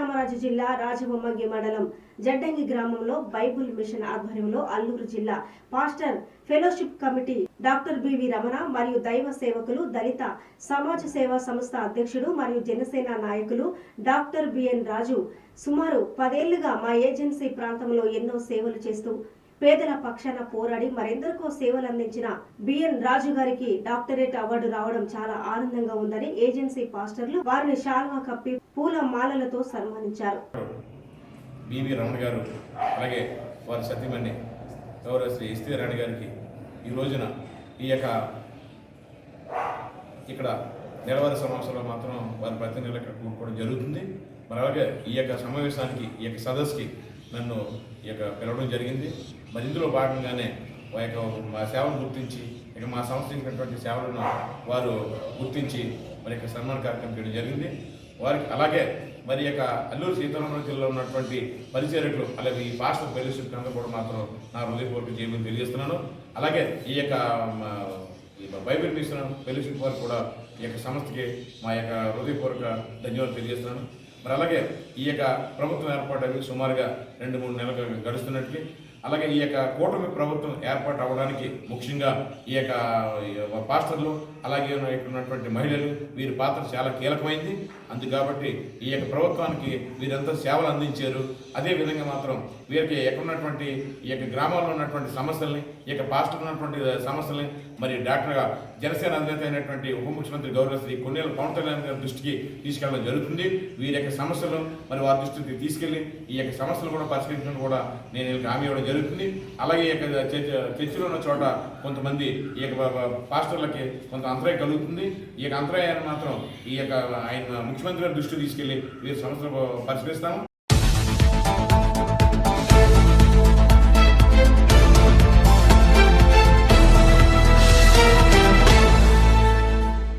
నరసరాజు జిల్లా రాజబొమ్మంగి మండలం జడ్డంగి గ్రామంలో బైబుల్ మిషన్ ఆధ్వర్యంలో అల్లూరు జిల్లా pastor fellowship committee doctor B V Ramana మరియు దైవ సేవకులు దళిత సమాజ సేవా సంస్థ అధ్యక్షుడు మరియు జనసేన నాయకులు డాక్టర్ బిఎన్ రాజు సుమారు పదేళ్ళుగా మా ఏజెన్సీ ప్రాంతంలో ఎన్నో సేవలు చేస్తూ పేదల పక్షాన పోరాడి మరెందరికో సేవలు అందించిన బిఎన్ రాజు గారికి డాక్టరేట్ అవార్డు రావడం చాలా ఆనందంగా ఉందని ఏజెన్సీ పాస్టర్లు వారిని శాల్వా కప్పి పూల మాలలతో సన్మానించారు. బివి రమణ గారు అలాగే వారి సతీమణి గౌరవ శ్రీ ఎస్టీ రాణి గారికి ఈ రోజున ఈ యొక్క ఇక్కడ నెలవారీ సమావేశంలో మాత్రం వారి ప్రతినిధులు ఇక్కడ కూడుకోవడం జరుగుతుంది. మరి అలాగే ఈ యొక్క సమావేశానికి ఈ యొక్క సదస్సుకి నన్ను ఈ యొక్క పిలవడం జరిగింది. మరి ఇందులో భాగంగానే మా యొక్క మా సేవను గుర్తించి ఇక మా సంస్థ సేవలను వారు గుర్తించి మరి యొక్క సన్మాన కార్యక్రమం చేయడం జరిగింది. వారికి అలాగే మరి యొక్క అల్లూరు సీతారామరాజు జిల్లాలో ఉన్నటువంటి పరిచర్యకులు అలాగే ఈ పాస్టర్ ఫెలోషిప్ కనుక కూడా మాత్రం నా హృదయపూర్వక చేయమని తెలియజేస్తున్నాను. అలాగే ఈ యొక్క ఈ బైబిల్ మిషన్ ఫెలోషిప్ వారు కూడా ఈ యొక్క సంస్థకి మా యొక్క హృదయపూర్వక ధన్యవాదాలు తెలియజేస్తున్నాను. మరి అలాగే ఈ యొక్క ప్రభుత్వం ఏర్పాటు సుమారుగా రెండు మూడు నెలలు గడుస్తున్నట్లు అలాగే ఈ యొక్క కూటమి ప్రభుత్వం ఏర్పాటు అవ్వడానికి ముఖ్యంగా ఈ యొక్క పాస్టర్లు అలాగే ఇక్కడ ఉన్నటువంటి మహిళలు వీరి పాత్ర చాలా కీలకమైంది. అందు కాబట్టి ఈ యొక్క ప్రభుత్వానికి వీరంతా సేవలు అందించారు. అదే విధంగా మాత్రం వీరికి ఎక్కడ ఉన్నటువంటి ఈ యొక్క గ్రామాల్లో ఉన్నటువంటి సమస్యల్ని ఈ యొక్క పాస్టర్ ఉన్నటువంటి సమస్యల్ని మరి డాక్టర్గా జనసేన అధినేత అయినటువంటి ఉప ముఖ్యమంత్రి గౌరవ శ్రీ కొన్నేళ్ళ పవన్ కళ్యాణ్ గారి దృష్టికి తీసుకెళ్ళడం జరుగుతుంది. వీరి యొక్క సమస్యలు మరి వారి దృష్టికి తీసుకెళ్ళి ఈ యొక్క సమస్యలు కూడా పరిష్కరించడం కూడా నేను వీళ్ళకి హామీ ఇవ్వడం జరుగుతుంది. అలాగే ఈ యొక్క చర్చ చర్చిలో ఉన్న చోట కొంతమంది ఈ యొక్క పాస్టర్లకి కొంత అంతరాయం కలుగుతుంది. ఈ యొక్క అంతరాయాన్ని మాత్రం ఈ యొక్క ఆయన ముఖ్యమంత్రి గారి దృష్టికి తీసుకెళ్ళి వీరి సమస్యలు పరిష్కరిస్తాము.